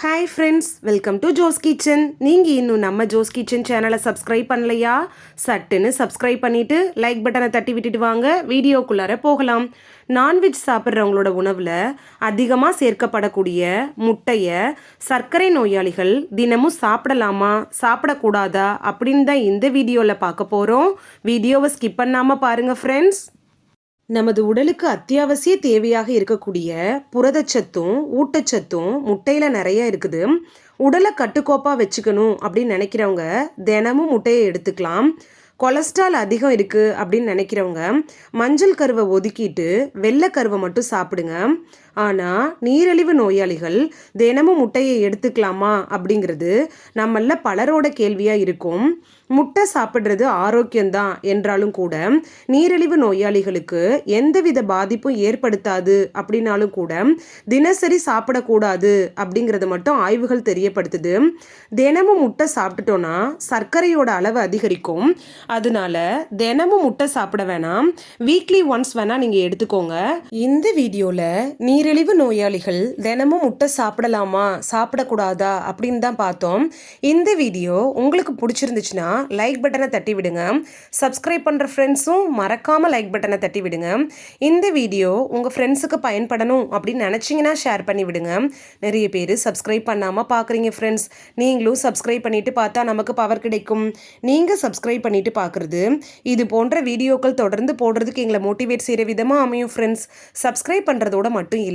Hi friends welcome to Jo's kitchen நீங்கள் இன்னும் நம்ம ஜோஸ் கிச்சன் சேனலை சப்ஸ்கிரைப் பண்ணலையா? சட்டுன்னு சப்ஸ்கிரைப் பண்ணிவிட்டு லைக் பட்டனை தட்டி விட்டுட்டு வாங்க. வீடியோக்குள்ளார போகலாம். நான்வெஜ் சாப்பிட்றவங்களோட உணவில் அதிகமாக சேர்க்கப்படக்கூடிய முட்டையை சர்க்கரை நோயாளிகள் தினமும் சாப்பிடலாமா? சாப்பிடக்கூடாதா? அப்படின்னு தான் இந்த வீடியோவில் பார்க்க போகிறோம் வீடியோவை ஸ்கிப் பண்ணாமல் பாருங்கள் ஃப்ரெண்ட்ஸ் நமது உடலுக்கு அத்தியாவசிய தேவையாக இருக்கக்கூடிய புரதச்சத்தும் ஊட்டச்சத்தும் முட்டையில் நிறைய இருக்குது. உடலை கட்டுக்கோப்பாக வச்சுக்கணும் அப்படின்னு நினைக்கிறவங்க தினமும் முட்டையை எடுத்துக்கலாம். கொலஸ்ட்ரால் அதிகம் இருக்குது அப்படின்னு நினைக்கிறவங்க மஞ்சள் கருவை ஒதுக்கிட்டு வெள்ளை கருவை மட்டும் சாப்பிடுங்க. ஆனால் நீரிழிவு நோயாளிகள் தினமும் முட்டையை எடுத்துக்கலாமா அப்படிங்கிறது நம்மள பலரோட கேள்வியாக இருக்கும். முட்டை சாப்பிட்றது ஆரோக்கியம்தான் என்றாலும் கூட நீரிழிவு நோயாளிகளுக்கு எந்தவித பாதிப்பும் ஏற்படுத்தாது அப்படின்னாலும் கூட தினசரி சாப்பிடக்கூடாது அப்படிங்கிறத மட்டும் ஆய்வுகள் தெரியப்படுத்துது. தினமும் முட்டை சாப்பிட்டுட்டோன்னா சர்க்கரையோட அளவு அதிகரிக்கும். அதனால தினமும் முட்டை சாப்பிட வேணாம். வீக்லி ஒன்ஸ் வேணால் நீங்கள் எடுத்துக்கோங்க. இந்த வீடியோவில் நீர் நீரிழிவு நோயாளிகள் தினமும் முட்டை சாப்பிடலாமா? சாப்பிடக்கூடாதா? அப்படின்னு தான் பார்த்தோம். இந்த வீடியோ உங்களுக்கு பிடிச்சிருந்துச்சுன்னா லைக் பட்டனை தட்டி விடுங்க சப்ஸ்கிரைப் பண்ணுற ஃப்ரெண்ட்ஸும் மறக்காமல் லைக் பட்டனை தட்டி விடுங்க இந்த வீடியோ உங்கள் ஃப்ரெண்ட்ஸுக்கு பயன்படணும் அப்படின்னு நினச்சிங்கன்னா ஷேர் பண்ணி விடுங்க நிறைய பேர் சப்ஸ்கிரைப் பண்ணாமல் பார்க்குறீங்க ஃப்ரெண்ட்ஸ் நீங்களும் சப்ஸ்கிரைப் பண்ணிவிட்டு பார்த்தா நமக்கு பவர் கிடைக்கும். நீங்கள் சப்ஸ்கிரைப் பண்ணிவிட்டு பார்க்குறது இது போன்ற வீடியோக்கள் தொடர்ந்து போடுறதுக்கு எங்களை மோட்டிவேட் செய்கிற விதமாக அமையும் ஃப்ரெண்ட்ஸ் சப்ஸ்கிரைப் பண்ணுறதோட மட்டும் இல்லை